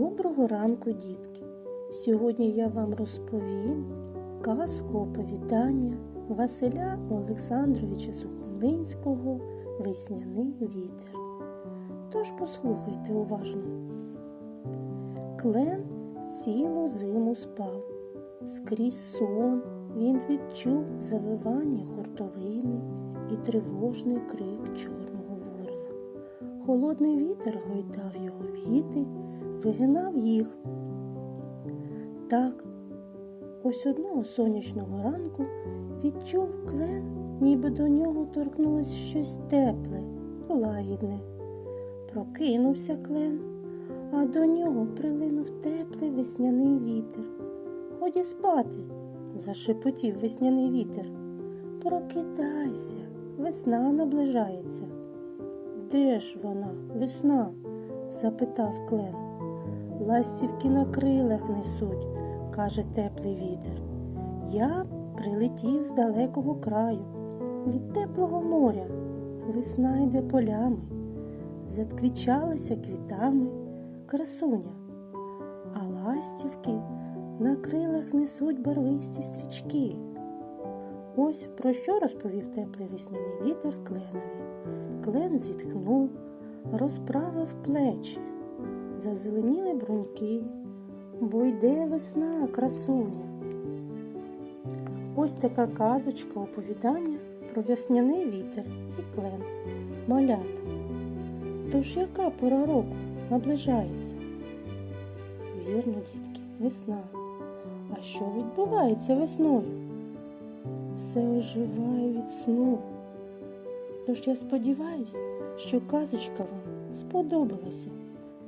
Доброго ранку, дітки! Сьогодні я вам розповім казку оповідання Василя Олександровича Сухомлинського Весняний вітер. Тож послухайте уважно. Клен цілу зиму спав. Скрізь сон він відчув завивання хуртовини і тривожний крик чорного ворона. Холодний вітер гойдав його віти, вигинав їх. Так, ось одного сонячного ранку відчув клен, ніби до нього торкнулось щось тепле і лагідне. Прокинувся клен, а до нього прилинув теплий весняний вітер. Ході спати, зашепотів весняний вітер. Прокидайся, весна наближається. Де ж вона, весна? запитав клен. Ластівки на крилах несуть, каже теплий вітер. Я прилетів з далекого краю, від теплого моря. Весна йде полями, затквічалася квітами красуня, а ластівки на крилах несуть барвисті стрічки. Ось про що розповів теплий весняний вітер кленові. Клен зітхнув, розправив плечі, зазеленіли бруньки, бо йде весна, красуня. Ось така казочка оповідання про весняний вітер і клен, малята. Тож яка пора року наближається? Вірно, дітки, весна. А що відбувається весною? Все оживає від сну. Тож я сподіваюся, що казочка вам сподобалася.